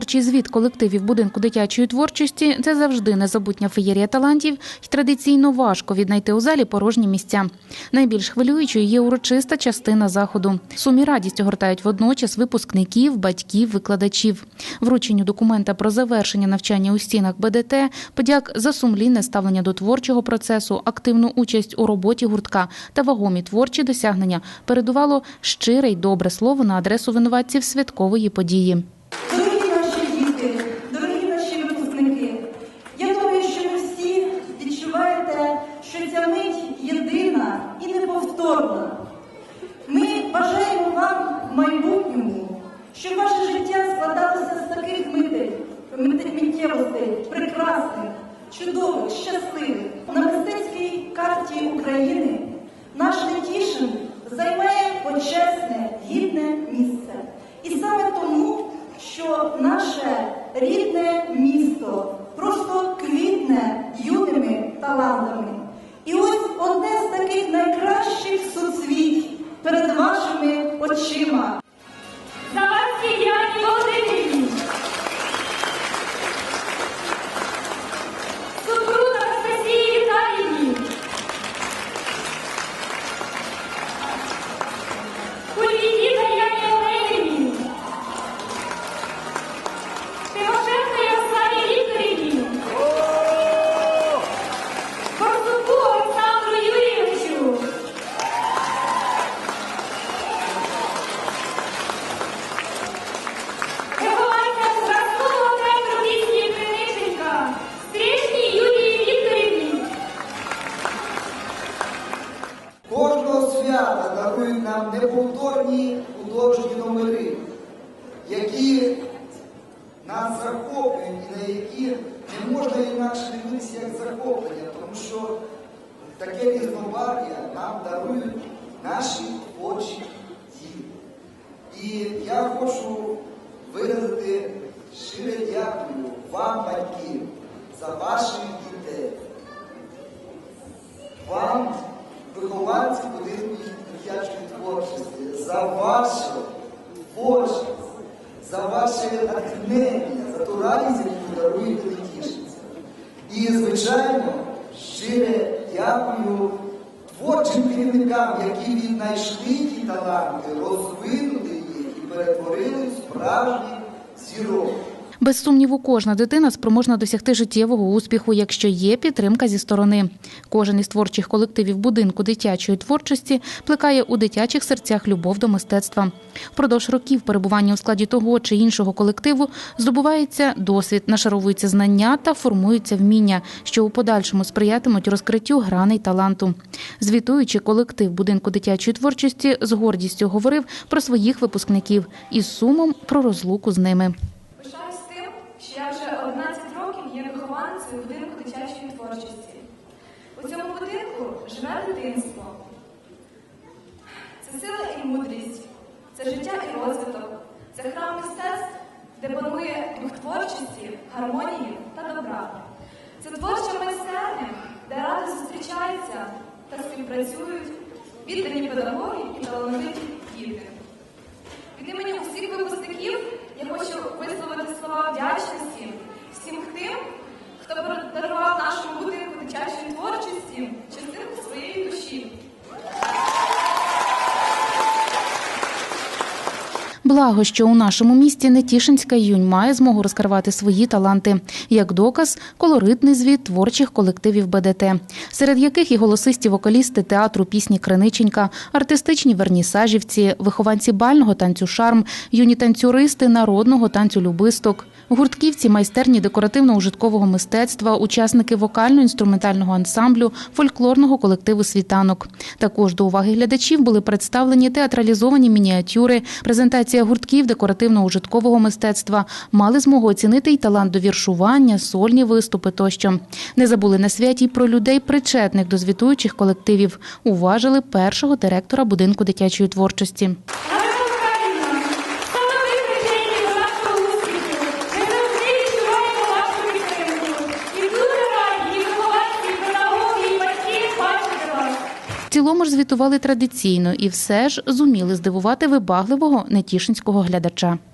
Творчий звіт колективів будинку дитячої творчості це завжди незабутня феєрія талантів і традиційно важко віднайти у залі порожні місця. Найбільш хвилюючою є урочиста частина заходу. Сумі радість огортають водночас випускників, батьків, викладачів. Врученню документа про завершення навчання у стінах БДТ, подяк за сумлінне ставлення до творчого процесу, активну участь у роботі гуртка та вагомі творчі досягнення передувало щире й добре слово на адресу винуватців святкової події. Чудових, щасливих. На мистецькій карті України наш Нетішин займає почесне, гідне місце. І саме тому, що наше рідне місто просто квітне юними талантами. І ось одне з таких найкращих суцвіть перед вашими очима. Завадській Яні Володимирівні. Дарують неповторні художні номери, які нас захоплюють і на які не можна інакше дивитися як захоплення, тому що таке різнобар'я нам дарують наші очі діти. І я хочу виразити щире дякую вам, батьки, за ваших дітей вам, вихованці будинку дитячої творчості, за вашу творчість, за ваше натхнення, за ту радість, яку даруєте дитішниці. І, звичайно, щире дякую творчим керівникам, які віднайшли ті таланти, розвинули їх і перетворили в справжніх зірок. Без сумніву, кожна дитина спроможна досягти життєвого успіху, якщо є підтримка зі сторони. Кожен із творчих колективів будинку дитячої творчості плекає у дитячих серцях любов до мистецтва. Впродовж років перебування у складі того чи іншого колективу здобувається досвід, нашаровуються знання та формуються вміння, що у подальшому сприятимуть розкриттю граней таланту. Звітуючи колектив будинку дитячої творчості, з гордістю говорив про своїх випускників і з сумом про розлуку з ними. Пишаюсь тим, що я вже 11 років є вихованцею будинку дитячої творчості. У цьому будинку живе дитинство. Це сила і мудрість, це життя і розвиток, це храм мистецтв, де панує дух творчості, гармонії та добра. Це творча майстерня, де ради зустрічаються та співпрацюють віддані педагоги і талановиті діти. Від імені усіх випускників я хочу висловити слова вдячності всім тим, хто подарував нашому будинку дитячої творчості частинку своєї душі. Благо, що у нашому місті Нетішинська юнь має змогу розкривати свої таланти. Як доказ, колоритний звіт творчих колективів БДТ, серед яких і голосисті вокалісти театру пісні Криниченька, артистичні вернісажівці, вихованці бального танцю шарм, юні танцюристи народного танцю любисток, гуртківці майстерні декоративно-ужиткового мистецтва, учасники вокально-інструментального ансамблю, фольклорного колективу світанок. Також до уваги глядачів були представлені театралізовані мініатюри, презентація гуртків декоративно-ужиткового мистецтва, мали змогу оцінити й талант до віршування, сольні виступи тощо. Не забули на святі й про людей, причетних до звітуючих колективів. Уважили першого директора будинку дитячої творчості. Наша Україна, саме ви причетні до нашого успіху. Ми завжди відчуваємо вашу підтримку. І дуже раді, і вихованці, і педагоги, і батьки бачити вас. В цілому ж звітували традиційно і все ж зуміли здивувати вибагливого нетішинського глядача.